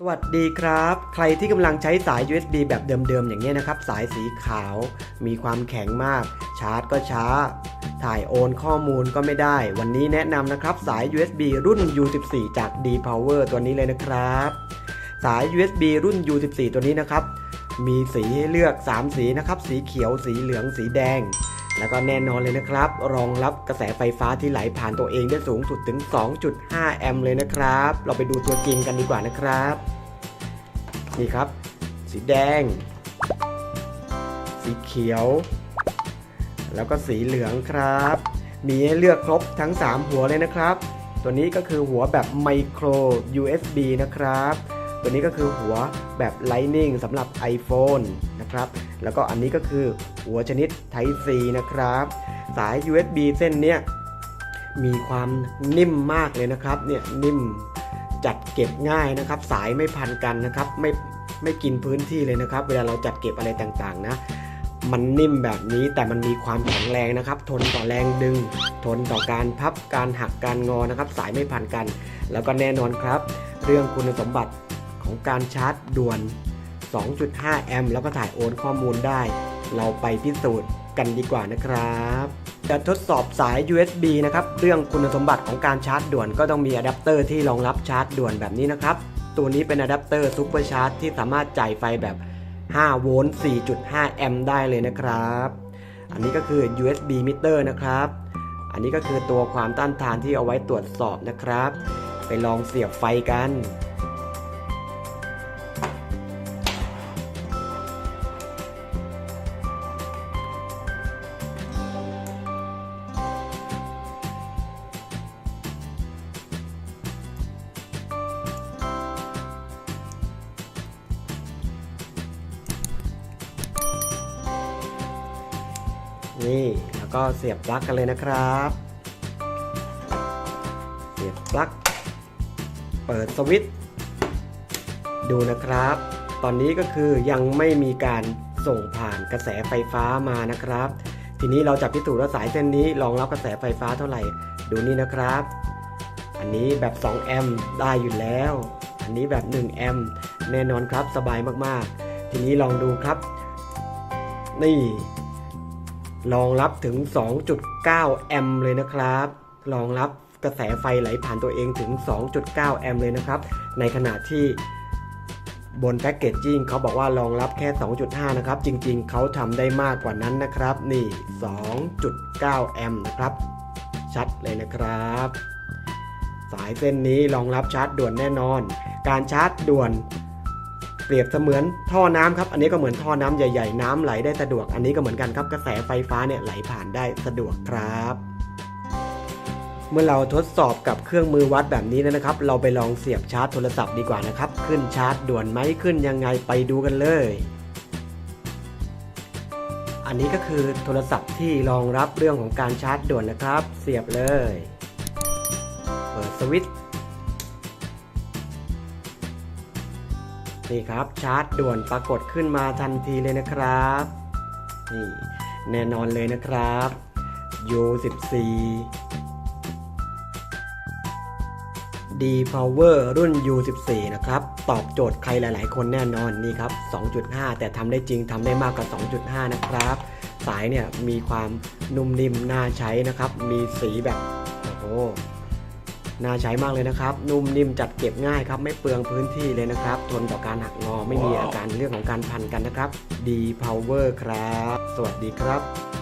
สวัสดีครับ ใครที่กำลังใช้สาย USB แบบเดิมๆ อย่างนี้นะครับ สายสีขาว มีความแข็งมาก ชาร์จก็ช้า ถ่ายโอนข้อมูลก็ไม่ได้ วันนี้แนะนำนะครับสาย USB รุ่น U14 จาก D Power ตัวนี้เลยนะครับ สาย USB รุ่น U14 ตัวนี้นะครับ มีสีให้เลือก 3 สีนะครับ สีเขียว สีเหลือง สีแดง แล้วก็แน่นอนเลยนะครับ รองรับกระแสไฟฟ้าที่ไหลผ่านตัวเองได้สูงสุดถึง 2.5 แอมป์เลยนะครับ เราไปดูตัวจริงกันดีกว่านะครับ นี่ครับ สีแดง สีเขียว แล้วก็สีเหลืองครับ มีให้เลือกครบทั้ง 3 หัวเลยนะครับ ตัวนี้ก็คือหัวแบบไมโคร USB นะครับ ตัวนี้ก็คือหัวแบบ Lightning สำหรับ iPhone นะครับ แล้วก็อันนี้ก็คือหัวชนิด Type C นะครับ สาย USB เส้นเนี้ยมีความนิ่มมากเลยนะครับ เนี่ยนิ่มจัดเก็บง่ายนะครับ สายไม่พันกันนะครับ ไม่ไม่กินพื้นที่เลยนะครับ เวลาเราจัดเก็บอะไรต่างๆ นะ มันนิ่มแบบนี้แต่มันมีความแข็งแรงนะครับ ทนต่อแรงดึง ทนต่อการพับการหักการงอนะครับ สายไม่พันกัน แล้วก็แน่นอนครับ เรื่องคุณสมบัติ ของการชาร์จด่วน 2.5 แอมป์แล้วก็ถ่ายโอนข้อมูลได้ เราไปพิสูจน์กันดีกว่านะครับ จะทดสอบสาย USB นะครับ เรื่องคุณสมบัติของการชาร์จด่วนก็ต้องมีอะแดปเตอร์ที่รองรับชาร์จด่วนแบบนี้นะครับ ตัวนี้เป็นอะแดปเตอร์ซูเปอร์ชาร์จที่สามารถจ่ายไฟแบบ 5 โวลต์ 4.5 แอมป์ได้เลยนะครับ อันนี้ก็คือ USB meter นะครับ อันนี้ก็คือตัวความต้านทานที่เอาไว้ตรวจสอบนะครับ ไปลองเสียบไฟกัน นี่แล้วก็เสียบปลั๊กกันเลยนะครับ เสียบปลั๊ก เปิดสวิตช์ดูนะครับ ตอนนี้ก็คือยังไม่มีการส่งผ่านกระแสไฟฟ้ามานะครับ ทีนี้เราจะพิสูจน์ว่าสายเส้นนี้รองรับกระแสไฟฟ้าเท่าไหร่ ดูนี่นะครับ อันนี้แบบ 2 แอมป์ได้อยู่แล้ว อันนี้แบบ 1 แอมป์แน่นอนครับสบายมากๆ ทีนี้ลองดูครับ นี่ รองรับถึง 2.9 แอมป์เลยนะครับรองรับกระแสไฟไหลผ่านตัวเองถึง 2.9 แอมป์เลยนะครับ ในขณะที่บนแพ็กเกจจิ้งเขาบอกว่ารองรับแค่ 2.5 นะครับ จริงๆ เขาทำได้มากกว่านั้นนะครับ นี่ 2.9 แอมป์นะครับ ชัดเลยนะครับ สายเส้นนี้รองรับชาร์จด่วนแน่นอน การชาร์จด่วน เปรียบเสมือนท่อน้ำครับ อันนี้ก็เหมือนท่อน้ำใหญ่ ๆ น้ำไหลได้สะดวก อันนี้ก็เหมือนกันครับ กระแสไฟฟ้าเนี่ยไหลผ่านได้สะดวกครับ เมื่อเราทดสอบกับเครื่องมือวัดแบบนี้แล้วนะครับ เราไปลองเสียบชาร์จโทรศัพท์ดีกว่านะครับ ขึ้นชาร์จด่วนไหมขึ้นยังไงไปดูกันเลย อันนี้ก็คือโทรศัพท์ที่รองรับเรื่องของการชาร์จด่วนนะครับ เสียบเลย เปิดสวิตช์ นี่ครับชาร์จด่วนปรากฏขึ้นมาทันทีเลยนะครับนี่แน่นอนเลยนะครับ U14 D Power รุ่น U14 นะครับ ตอบโจทย์ใครหลาย ๆ คนแน่นอนนี่ครับ 2.5 แต่ทำได้จริงทำได้มากกว่า 2.5 นะครับ สายเนี่ยมีความนุ่มนิ่มน่าใช้นะครับ มีสีแบบ โอ้โห น่าใช้มากเลยนะครับ นุ่มนิ่มจัดเก็บง่ายครับ ไม่เปลืองพื้นที่เลยนะครับ ทนต่อการหักงอไม่มีอาการเรื่องของการพันกันนะครับ D Power ครับ สวัสดีครับ